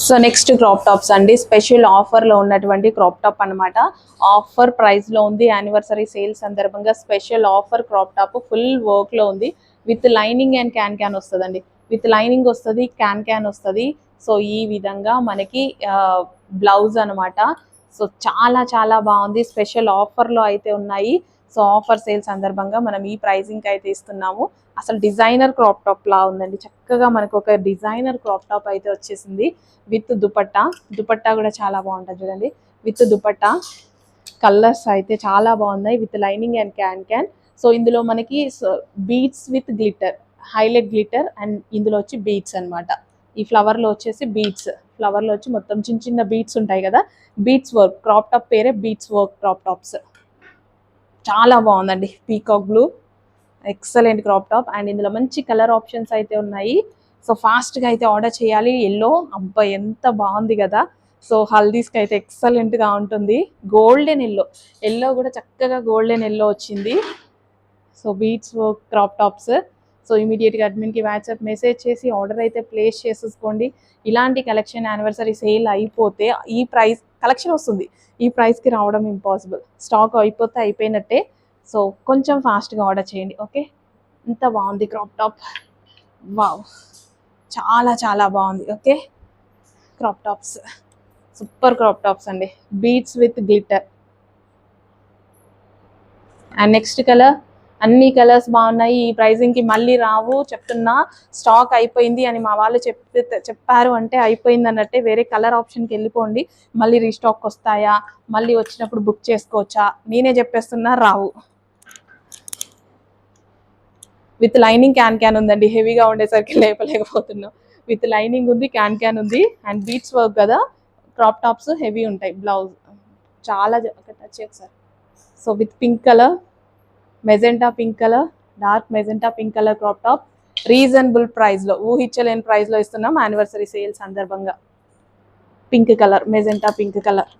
So next crop tops అండి. Special ఆఫర్లో ఉన్నటువంటి క్రాప్ టాప్ అన్నమాట. ఆఫర్ ప్రైస్లో ఉంది. యానివర్సరీ సేల్ సందర్భంగా special offer crop top full వర్క్లో ఉంది. With lining and can can వస్తుందండి. విత్ లైనింగ్ వస్తుంది క్యాన్ క్యాన్ వస్తుంది. సో ఈ విధంగా మనకి బ్లౌజ్ అనమాట సో చాలా చాలా బాగుంది. స్పెషల్ ఆఫర్లో అయితే ఉన్నాయి. సో ఆఫర్ సేల్ సందర్భంగా మనం ఈ ప్రైజింగ్ అయితే ఇస్తున్నాము. అసలు డిజైనర్ క్రాప్ టాప్ లా ఉందండి. చక్కగా మనకు ఒక డిజైనర్ క్రాప్ టాప్ అయితే వచ్చేసింది. విత్ దుపట్టా. దుపట్టా కూడా చాలా బాగుంటుంది చూడండి. విత్ దుపట్టా. కలర్స్ అయితే చాలా బాగున్నాయి. With lining and can can. So ఇందులో మనకి beads with glitter highlight glitter and ఇందులో వచ్చి బీట్స్ అన్నమాట. ఈ ఫ్లవర్లో వచ్చేసి బీట్స్. ఫ్లవర్లో వచ్చి మొత్తం చిన్న చిన్న బీట్స్ ఉంటాయి కదా? బీట్స్ వర్క్ క్రాప్ టాప్ పేరే బీట్స్ వర్క్ క్రాప్ టాప్స్ చాలా బాగుందండి. Peacock blue excellent crop top and ఇందులో మంచి కలర్ ఆప్షన్స్ అయితే ఉన్నాయి. సో ఫాస్ట్గా అయితే ఆర్డర్ చేయాలి. ఎల్లో అబ్బా ఎంత బాగుంది కదా? సో హల్దీస్కి అయితే ఎక్సలెంట్గా ఉంటుంది. గోల్డెన్ ఎల్లో ఎల్లో కూడా చక్కగా గోల్డెన్ ఎల్లో వచ్చింది. So beads work crop tops so ఇమీడియట్గా అడ్మిన్కి వాట్సాప్ మెసేజ్ చేసి ఆర్డర్ అయితే ప్లేస్ చేసేసుకోండి. ఇలాంటి కలెక్షన్ యానివర్సరీ సేల్ అయిపోతే ఈ ప్రైస్ కలెక్షన్ వస్తుంది. ఈ ప్రైస్కి రావడం ఇంపాసిబుల్. స్టాక్ అయిపోతే అయిపోయినట్టే. సో కొంచెం ఫాస్ట్గా ఆర్డర్ చేయండి ఓకే? ఇంత బాగుంది క్రాప్ టాప్. వావ్! చాలా చాలా బాగుంది okay? Crop tops. Super crop tops అండి. Beads with glitter and next colour? అన్ని కలర్స్ బాగున్నాయి ఈ ప్రైజింగ్కి మళ్ళీ రావు చెప్తున్నా స్టాక్ అయిపోయింది అని మా వాళ్ళు చెప్తే చెప్పారు అంటే అయిపోయింది అన్నట్టే వేరే కలర్ ఆప్షన్కి వెళ్ళిపోండి మళ్ళీ రీస్టాక్ వస్తాయా మళ్ళీ వచ్చినప్పుడు బుక్ చేసుకోవచ్చా నేనే చెప్పేస్తున్నా రావు. విత్ లైనింగ్ క్యాన్ క్యాన్ ఉందండి హెవీగా ఉండేసరికి లేపలేకపోతున్నాం. విత్ లైనింగ్ ఉంది క్యాన్ క్యాన్ ఉంది అండ్ బీట్స్ వర్క్ కదా క్రాప్ టాప్స్ హెవీ ఉంటాయి బ్లౌజ్ చాలా touch sir. So with pink colour magenta pink colour dark magenta pink colour crop top. Reasonable ప్రైస్లో ఊహించలేని ప్రైస్లో ఇస్తున్నాం యానివర్సరీ సేల్ సందర్భంగా. Pink colour magenta pink colour.